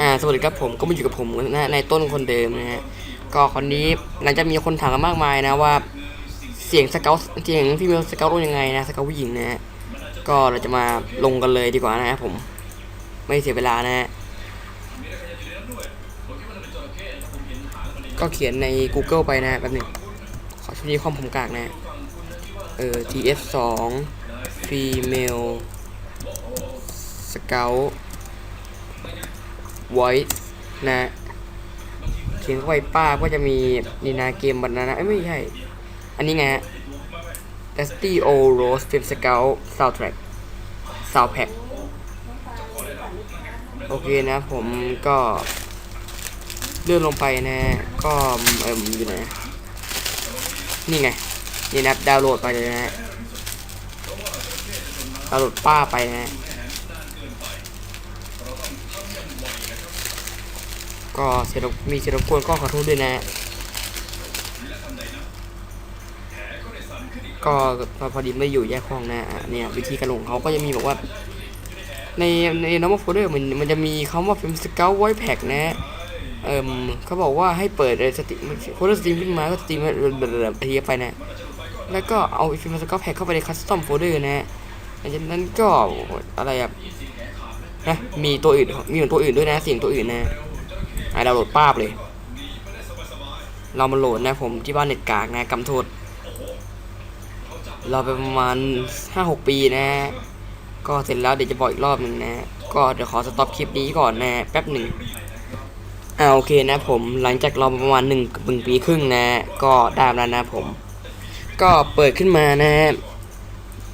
อ่าสวัสดีครับผมก็มาอยู่กับผมนะในต้นคนเดิมนะฮะก็คนนี้หลังจากมีคนถามกันมากมายนะว่าเสียงสเกลเสียงพี่เมลสเกลรู้ยังไงนะสเกลผู้หญิงนะฮะก็เราจะมาลงกันเลยดีกว่านะฮะผมไม่เสียเวลานะฮะก็เขียนใน Google ไปนะแป๊บหนึงขอช่วงนี้ความผมกากนะฮะเออ TF 2 female scout voice นะเขียนเข้าไปป้าก็จะมีนีนาเกมบันนานะเอ้ไม่ใช่ อันนี้ไงฮะ Dusty O Rose Film Scout Soundtrack Soundpack โอเคนะผมก็เลื่อนลงไปนะก็เอ่มอยู่ไหนนี่ไง นี่นะดาวน์โหลดไปเลยนะฮะดาวน์โหลดป้าไปนะฮะ ก็เสียรบมีเสียรบกวนก็ขอโทษด้วยนะ ก็พอดีไม่อยู่แยกห้องนะเนี่ยวิธีการลงเขาก็จะมีบอกว่า ในในน้องโฟลเดอร์มันมันจะมีคำว่าฟิล์มสเกลไว้แพ็กนะเอ่มเขาบอกว่าให้เปิดสติโฟลเดอร์สตรีมขึ้นมาก็สตรีมแบบทีไปนะ แล้วก็เอาฟิล์มสเกลแพ็กเข้าไปในคัสตอมโฟลเดอร์นะหลังจากนั้นก็อะไรอะนะมีตัวอื่นมีของตัวอื่นด้วยนะเสียงตัวอื่นนะ ไอดาวน์โหลดป้าบเลย เรามาโหลดนะผมที่บ้านเน็ตกากนะกำโทษ เราไปประมาณห้าหกปีนะ ก็เสร็จแล้วเดี๋ยวจะบอกอีกรอบหนึ่งนะ ก็เดี๋ยวขอสต็อปคลิปนี้ก่อนนะแป๊บหนึ่งอ่าโอเคนะผมหลังจากเราประมาณหนึ่งหนึ่งปีครึ่งนะ ก็ได้แล้วนะผม ก็เปิดขึ้นมานะ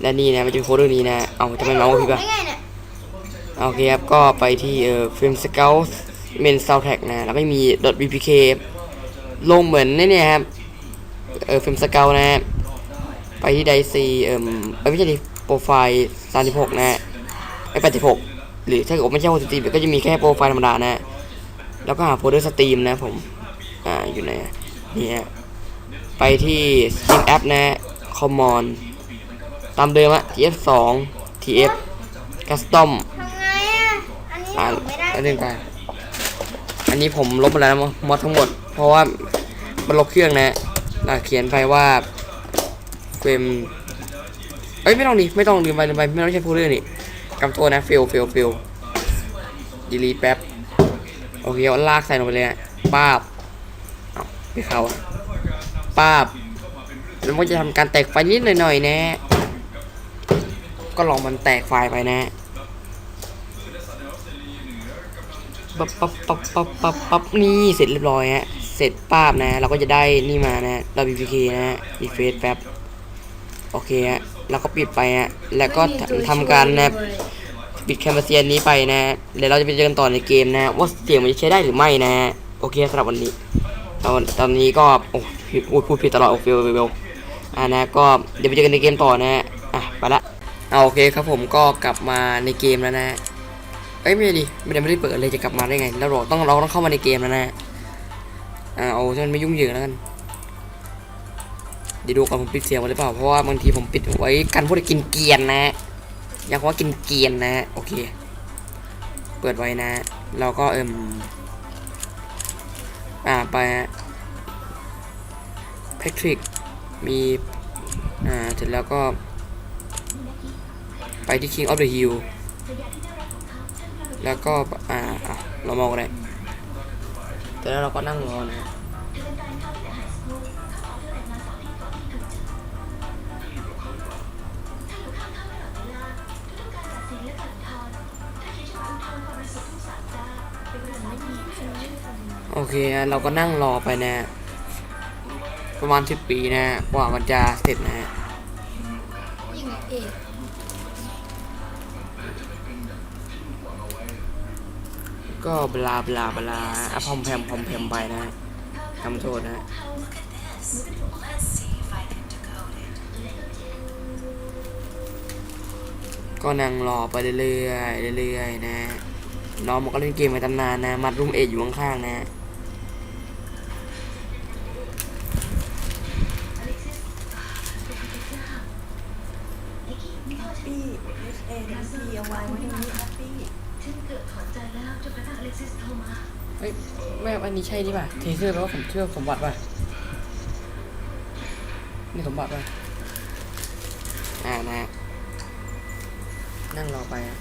และนี่นะมันจะเป็นโฟลเดอร์นี้นะ เอาทำไมเมาส์พี่ปะได้ไงเนี่ยโอเคครับ ก็ไปที่เอ่อฟิล์มสเกล เมนซาวแท็กนะ แล้วไม่มี .bpk ลงเหมือนนี่เนี่ยครับ เออฟิล์มสเกลนะฮะไปที่ไดซีเอ่มเอ้ยไม่ใช่ดิโปรไฟล์36นะฮะไอ้86หรือถ้าเกิดว่าไม่ใช่โฮสตรีมก็จะมีแค่โปรไฟล์ธรรมดานะ แล้วก็หาโฟลเดอร์สตรีมนะผม อ่า อยู่ไหนอะนี่ฮะไปที่สตรีมแอปนะ common ตามเดิมอะ tf2 tf custom ทำไงอะ อันนี้อ่าหนูไม่ได้ อันนึงไป อันนี้ผมลบไปแล้วมอดทั้งหมด เพราะว่ามันลบเครื่องนะเราเขียนไปว่าเฟรมเอ้ยไม่ต้องดิไม่ต้องลืมไปลืมไปไม่ต้องใช้โฟลเดอร์นี่กำตัวนะ fail fail fail delete แป๊บโอเคเอาลากใส่ลงไปเลยนะป้าบเอาไม่เขาป้าบแล้วมันก็จะทำการแตกไฟนิดหน่อยๆนะ ก็ลองมันแตกไฟไปนะ ปั๊บปั๊บปั๊บปั๊บปั๊บปั๊บนี่เสร็จเรียบร้อยฮะ เสร็จป้าบนะ เราก็จะได้นี่มานะ WPK นะฮะอีเฟสแป๊บ โอเคฮะ แล้วก็ปิดไปฮะ แล้วก็ทำการนะ ปิดแคมเปญเซียนนี้ไปนะ เดี๋ยวเราจะไปเจอกันต่อในเกมนะ ว่าเสียงมันจะใช้ได้หรือไม่นะ โอเคสำหรับวันนี้ตอนตอนนี้ก็ โอ้พูดพูดผิดตลอด โอเคเวลอ่านะ ก็เดี๋ยวไปเจอกันในเกมต่อนะ อะ ไปละเอาโอเคครับผมก็กลับมาในเกมแล้วนะ เอ้ยไม่ดิไม่ได้ไม่ได้เปิดเลยจะกลับมาได้ไงแล้วเราต้องเราต้องเข้ามาในเกมแล้วนะอ่าเอาจนไม่ยุ่งเหยิงแล้วกันเดี๋ยวดูก่อนผมปิดเสียงไว้หรือเปล่าเพราะว่าบางทีผมปิดไว้กันพวกกินเกียนนะอยากว่ากินเกียนนะโอเค เปิดไว้นะ เราก็เอิ่มอ่าไปแพทริกมีอ่าเสร็จแล้วก็ไปที่ King of the Hill แล้วก็อ่าเรามองอะไรแต่แล้วเราก็นั่งรอนะโอเคอะเราก็นั่งรอไปนะ ประมาณสิบปีนะ กว่ามันจะเสร็จนะยิงเอก ก็บลาบลาบลาอะพอมแพมพอมแพมไปนะทำโทษนะก็นั่งรอไปเรื่อยๆเรื่อยๆนะน้องมันก็เล่นเกมมาตั้งนานนะ มัดรุ่มเอ็ดอยู่ข้างๆนะปี้ H A P P เอาไว้ไว้ในนี้แฮปปี้ ฉันเกือบถอนใจแล้วจนกระทั่งอเล็กซิสโทรเฮ้ยแม่อันนี้ใช่นี่ป่ะเทเซอร์แปลว่าผมเชื่อสมบัติป่ะนี่สมบัติป่ะอ่านะนั่งรอไปอะ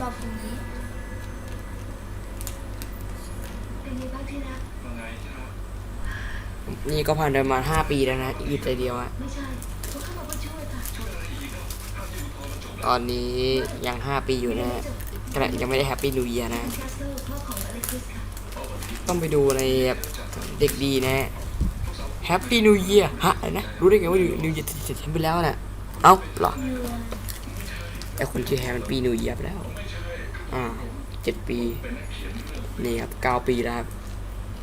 บอกตรงนี้นี่ก็ผ่านไปประมาณห้าปีแล้วนะอีกใจเดียวอะตอนนี้ยังห้าปีอยู่นะ ขณะยังไม่ได้แฮปปี้นิวเยียนะ ต้องไปดูในเด็กดีนะแฮปปี้นิวเยียฮะอะไรนะ รู้ได้ไงว่านิวเยียเสร็จไปแล้วน่ะ เอ้าหรอไอคนชื่อแฮปปี้นิวเยียไปแล้ว อ่าเจ็ดปี นี่ครับเก้าปีแล้วครับ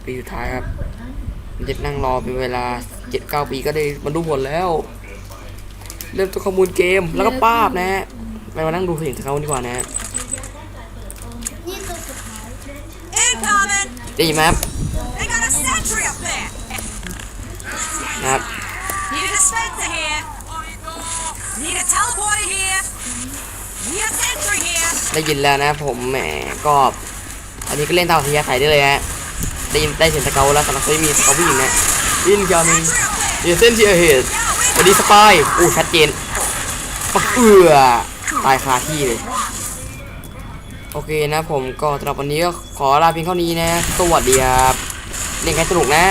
ปีสุดท้ายครับเด็ดนั่งรอเป็นเวลาเจ็ดเก้าปีก็ได้บรรลุผลแล้ว เริ่มตัวข้อมูลเกมแล้วก็ป้าบนะฮะไปมานั่งดูเพลงของเขาดีกว่านะฮะ นี่ตัวสุดท้าย Incoming! ได้ยินไหมครับ They got a sentry up there! นะครับ Need a dispenser here! Need a teleporter here! Need a sentry here! ได้ยินแล้วนะผมแหมก็อันนี้ก็เล่นตามอัธยาศัยได้เลยฮะได้ยินได้เสียงสเกลแล้วสำหรับคนที่มีสเกลผู้หญิงนะอินกามิงเยเซนเทียเฮดสวัสดีสปายอู้ชัดเจนปะเอือตายคาที่เลย โอเคนะผมก็สำหรับวันนี้ก็ขอลาเพียงเท่านี้นะ สวัสดีครับเล่นกันสนุกนะ